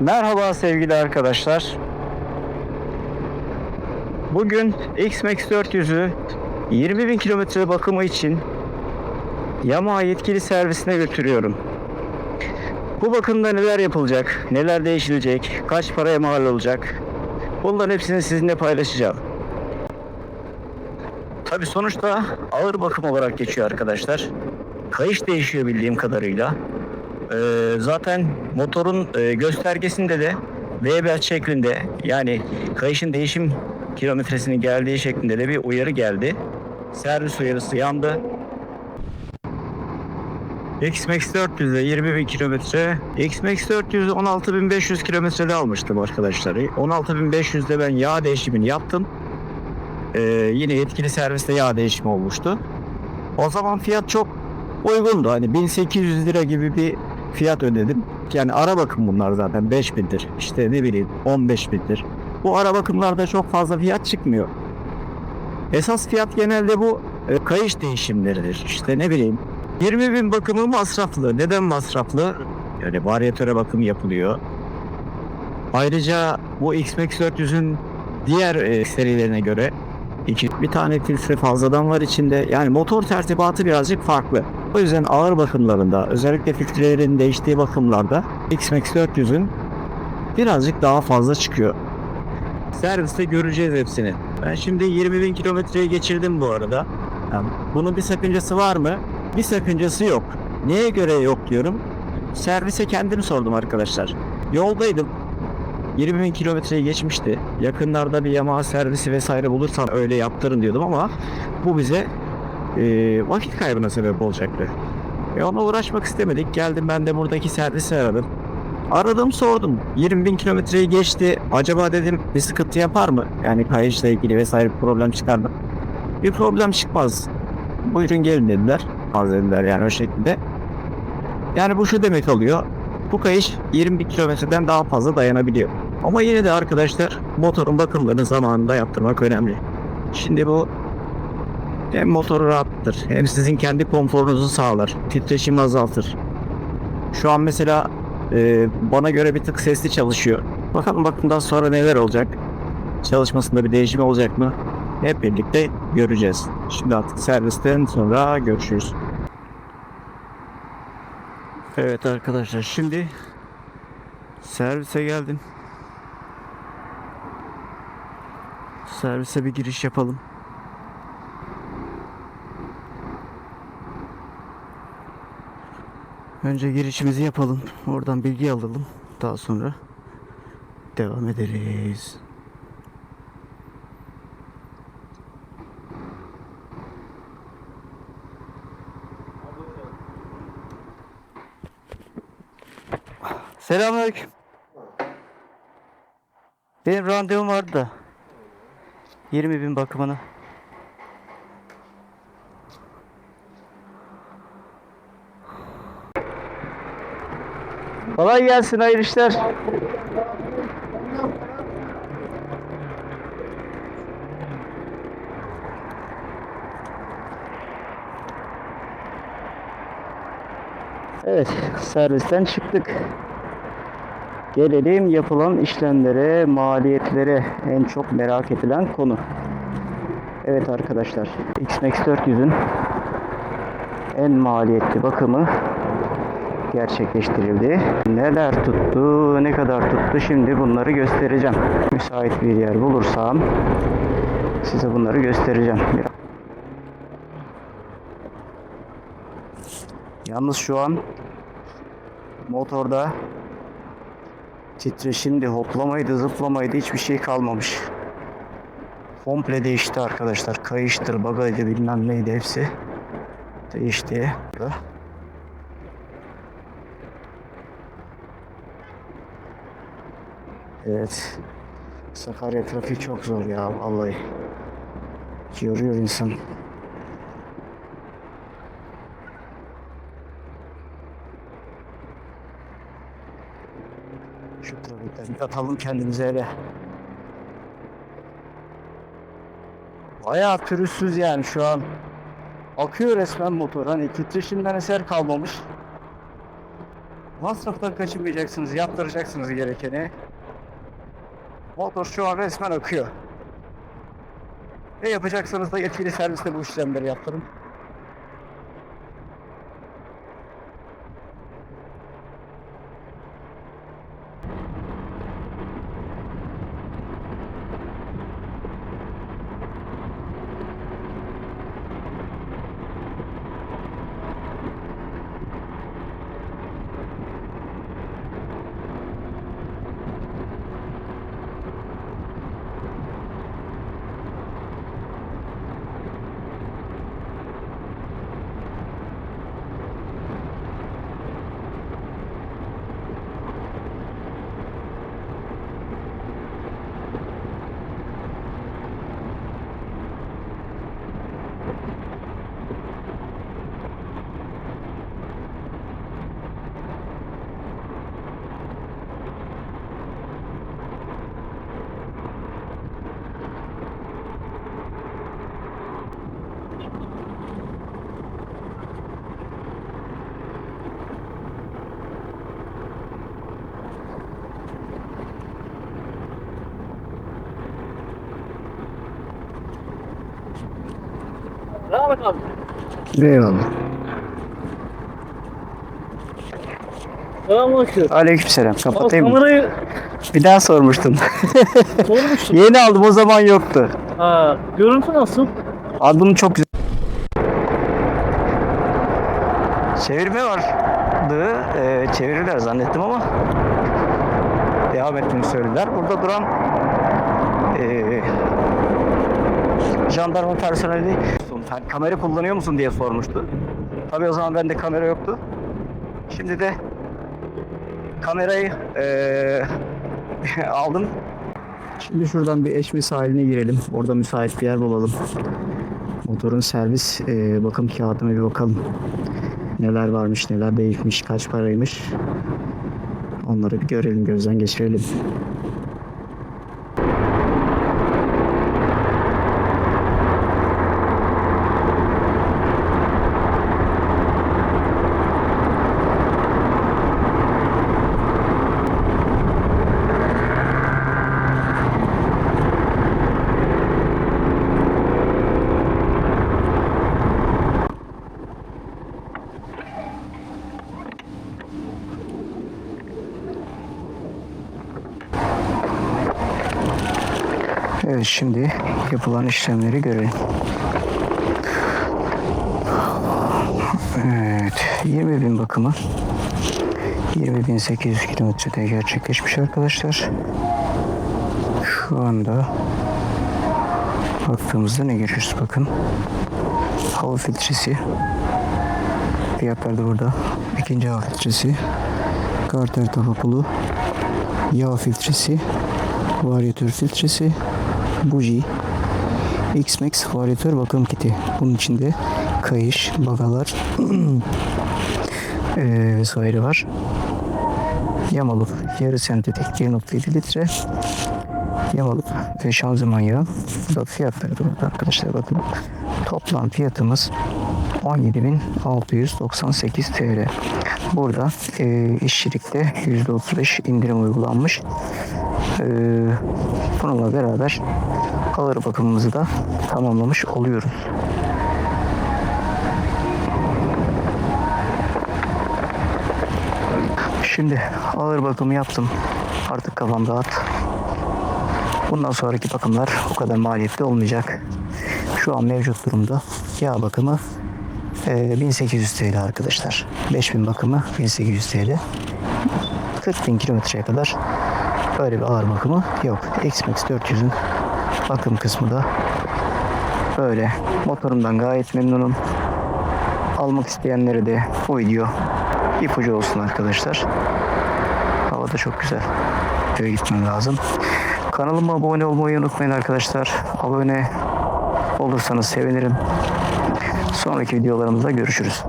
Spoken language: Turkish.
Merhaba sevgili arkadaşlar. Bugün X-Max 400'ü 20 bin kilometre bakımı için Yamaha yetkili servisine götürüyorum. Bu bakımda neler yapılacak, neler değişilecek, kaç paraya mal olacak bunların hepsini sizinle paylaşacağım. Tabi sonuçta ağır bakım olarak geçiyor arkadaşlar. Kayış değişiyor bildiğim kadarıyla. Ee, zaten motorun e, göstergesinde de VB şeklinde yani kayışın değişim kilometresinin geldiği şeklinde de bir uyarı geldi. Servis uyarısı yandı. X-Max 400'de 20 bin kilometre. X-Max 400'de 16.500 kilometrede almıştım arkadaşlar. 16.500'de ben yağ değişimini yaptım. Ee, yine yetkili serviste yağ değişimi olmuştu. O zaman fiyat çok uygundu. Hani 1800 lira gibi bir fiyat ödedim. Yani ara bakım bunlar zaten 5000'dir. İşte ne bileyim 15000'dir. Bu ara bakımlarda çok fazla fiyat çıkmıyor. Esas fiyat genelde bu e, kayış değişimleridir. İşte ne bileyim 20 bin bakımı masraflı. Neden masraflı? Yani varyatöre bakım yapılıyor. Ayrıca bu X-Max 400'ün diğer e, serilerine göre iki, bir tane filtre fazladan var içinde. Yani motor tertibatı birazcık farklı. O yüzden ağır bakımlarında özellikle filtrelerin değiştiği bakımlarda X-Max 400'ün birazcık daha fazla çıkıyor. Serviste göreceğiz hepsini. Ben şimdi 20 bin kilometreyi geçirdim bu arada. Yani bunun bir sakıncası var mı? Bir sakıncası yok. Neye göre yok diyorum. Servise kendim sordum arkadaşlar. Yoldaydım. 20 bin kilometreyi geçmişti. Yakınlarda bir Yamaha servisi vesaire bulursam öyle yaptırın diyordum ama bu bize e, vakit kaybına sebep olacaktı. E ona uğraşmak istemedik. Geldim ben de buradaki servisi aradım. Aradım sordum. 20 bin kilometreyi geçti. Acaba dedim bir sıkıntı yapar mı? Yani kayışla ilgili vesaire bir problem çıkar mı? Bir problem çıkmaz. Buyurun gelin dediler. Az dediler yani o şekilde. Yani bu şu demek oluyor. Bu kayış 20 bin kilometreden daha fazla dayanabiliyor. Ama yine de arkadaşlar motorun bakımlarını zamanında yaptırmak önemli. Şimdi bu hem motoru rahattır hem sizin kendi konforunuzu sağlar. Titreşimi azaltır. Şu an mesela e, bana göre bir tık sesli çalışıyor. Bakalım bakımdan sonra neler olacak. Çalışmasında bir değişim olacak mı? Hep birlikte göreceğiz. Şimdi artık servisten sonra görüşürüz. Evet arkadaşlar şimdi servise geldim. Servise bir giriş yapalım. Önce girişimizi yapalım. Oradan bilgi alalım. Daha sonra devam ederiz. Selamünaleyküm. Benim randevum vardı da. 20 bin bakımına. Kolay gelsin hayırlı işler. Evet, servisten çıktık. Gelelim yapılan işlemlere, maliyetlere en çok merak edilen konu. Evet arkadaşlar, X-Max 400'ün en maliyetli bakımı gerçekleştirildi. Neler tuttu, ne kadar tuttu şimdi bunları göstereceğim. Müsait bir yer bulursam size bunları göstereceğim. Yalnız şu an motorda titreşimdi, hoplamaydı, zıplamaydı hiçbir şey kalmamış. Komple değişti arkadaşlar. Kayıştır, bagajdı bilmem neydi hepsi. Değişti. Evet. Sakarya trafiği çok zor ya vallahi. Yoruyor insan. Şu trafikten atalım kendimize hele. Bayağı pürüzsüz yani şu an. Akıyor resmen motor. Hani titreşimden eser kalmamış. Masraftan kaçınmayacaksınız, yaptıracaksınız gerekeni. Motor şu an resmen akıyor. Ve yapacaksanız da yetkili serviste bu işlemleri yaptırın. Devam et abi. Eyvallah. Selamünaleyküm. Aleykümselam. Abi Kapatayım mı? kamerayı Bir daha sormuştun. sormuştum. Yeni aldım o zaman yoktu. ha, görüntü nasıl? Albüm çok güzel. Çevirme vardı. Ee, çevirirler zannettim ama devam ettiğini söylediler. Burada duran ee, jandarma personeli "Sen kamera kullanıyor musun diye sormuştu. Tabii o zaman bende kamera yoktu. Şimdi de kamerayı ee, aldım. Şimdi şuradan bir Eşmi sahiline girelim. Orada müsait bir yer bulalım. Motorun servis e, bakım kağıdına bir bakalım. Neler varmış, neler değişmiş, kaç paraymış. Onları bir görelim, gözden geçirelim. Evet şimdi yapılan işlemleri görelim. Evet 20 bin bakımı 20.800 kilometrede gerçekleşmiş arkadaşlar. Şu anda baktığımızda ne görüyoruz bakın. Hava filtresi. Fiyatlar da burada. İkinci hava filtresi. Carter tapapulu. Yağ filtresi varyatör filtresi, buji, X-Max varyatör bakım kiti. Bunun içinde kayış, bagalar eee, vesaire var. Yamalık yarı sentetik 1.7 litre Yamalık ve şanzıman yağı. Bu da fiyatları da burada arkadaşlar bakın. Toplam fiyatımız 17.698 TL. Burada eee işçilikte %35 indirim uygulanmış. Ee, bununla beraber ağır bakımımızı da tamamlamış oluyoruz. Şimdi ağır bakımı yaptım. Artık kafam rahat. Bundan sonraki bakımlar o kadar maliyetli olmayacak. Şu an mevcut durumda yağ bakımı e, 1800 TL arkadaşlar. 5000 bakımı 1800 TL. 40 bin kilometreye kadar Böyle bir ağır bakımı yok. X-Max 400'ün bakım kısmı da böyle. Motorumdan gayet memnunum. Almak isteyenlere de bu video ipucu olsun arkadaşlar. Hava da çok güzel. Köye gitmem lazım. Kanalıma abone olmayı unutmayın arkadaşlar. Abone olursanız sevinirim. Sonraki videolarımızda görüşürüz.